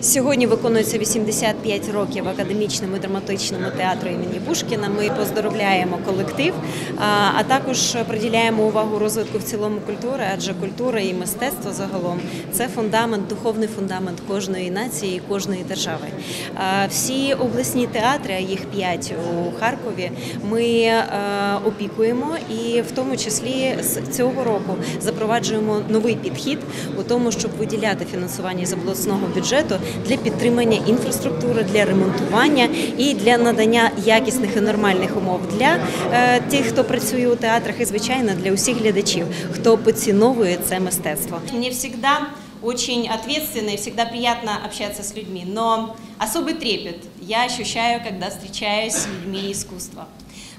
Сьогодні виконується 85 років академічному драматичному театру імені Пушкіна. Ми поздоровляємо колектив, а, також приділяємо увагу розвитку в цілому культури, адже культура і мистецтво загалом це фундамент, духовний фундамент кожної нації, і кожної держави. Всі обласні театри, а їх п'ять у Харкові, ми опікуємо і в тому числі з цього року запроваджуємо новий підхід у тому, щоб виділяти фінансування з обласного бюджету для підтримання інфраструктури, для ремонтування і для надання якісних і нормальних умов для е, тих, хто працює у театрах, і звичайно для усіх глядачів, хто поціновує це мистецтво. Мне всегда очень ответственно и всегда приятно общаться с людьми, но особый трепет я ощущаю, когда встречаюсь с людьми искусства.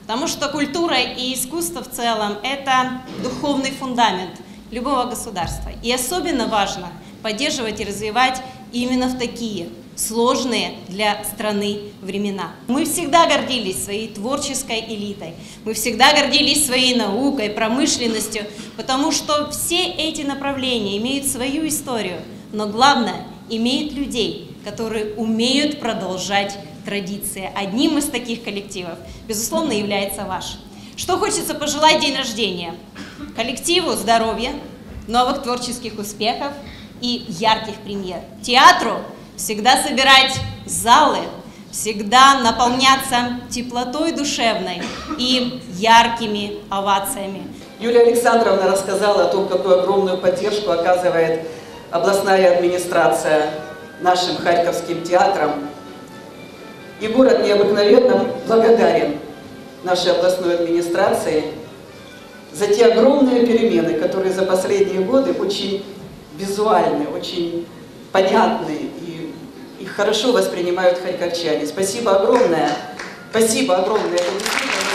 Потому что культура и искусство в целом – это духовный фундамент любого государства. И особенно важно поддерживать и развивать именно в такие сложные для страны времена. Мы всегда гордились своей творческой элитой, мы всегда гордились своей наукой, промышленностью, потому что все эти направления имеют свою историю, но главное, имеют людей, которые умеют продолжать традиции. Одним из таких коллективов, безусловно, является ваш. Что хочется пожелать день рождения? Коллективу здоровья, новых творческих успехов и ярких премьер. Театру всегда собирать залы, всегда наполняться теплотой душевной и яркими овациями. Юлия Александровна рассказала о том, какую огромную поддержку оказывает областная администрация нашим харьковским театрам. И город необыкновенно благодарен нашей областной администрации за те огромные перемены, которые за последние годы очень визуальны, очень понятны и их хорошо воспринимают харьковчане. Спасибо огромное. Спасибо огромное. Это действительно.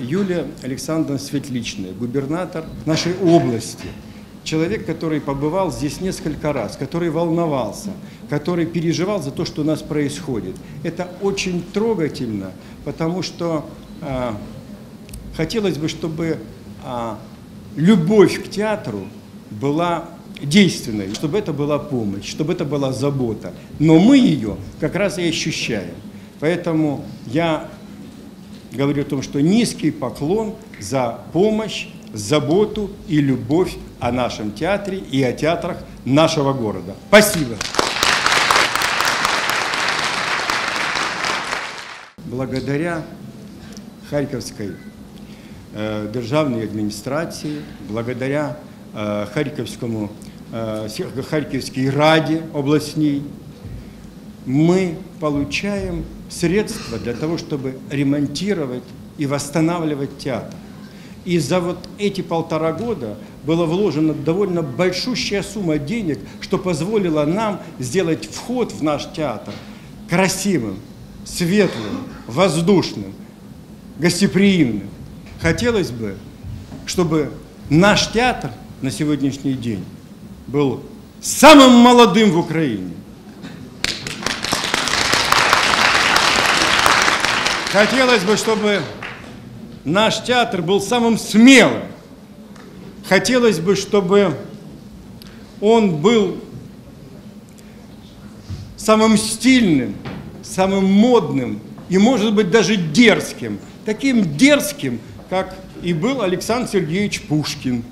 Юлия Александровна Светличная, губернатор нашей области. Человек, который побывал здесь несколько раз, который волновался, который переживал за то, что у нас происходит. Это очень трогательно, потому что а, хотелось бы, чтобы а, любовь к театру была действенной, чтобы это была помощь, чтобы это была забота. Но мы ее как раз и ощущаем. Поэтому я говорю о том, что низкий поклон за помощь, заботу и любовь о нашем театре и о театрах нашего города. Спасибо. Благодаря Харьковской э, державной администрации, благодаря э, Харьковскому, э, Харьковской Раде областней, мы получаем средства для того, чтобы ремонтировать и восстанавливать театр. И за вот эти полтора года была вложена довольно большущая сумма денег, что позволило нам сделать вход в наш театр красивым, светлым, воздушным, гостеприимным. Хотелось бы, чтобы наш театр на сегодняшний день был самым молодым в Украине. Хотелось бы, чтобы наш театр был самым смелым. Хотелось бы, чтобы он был самым стильным, самым модным и, может быть, даже дерзким. Таким дерзким, как и был Александр Сергеевич Пушкин.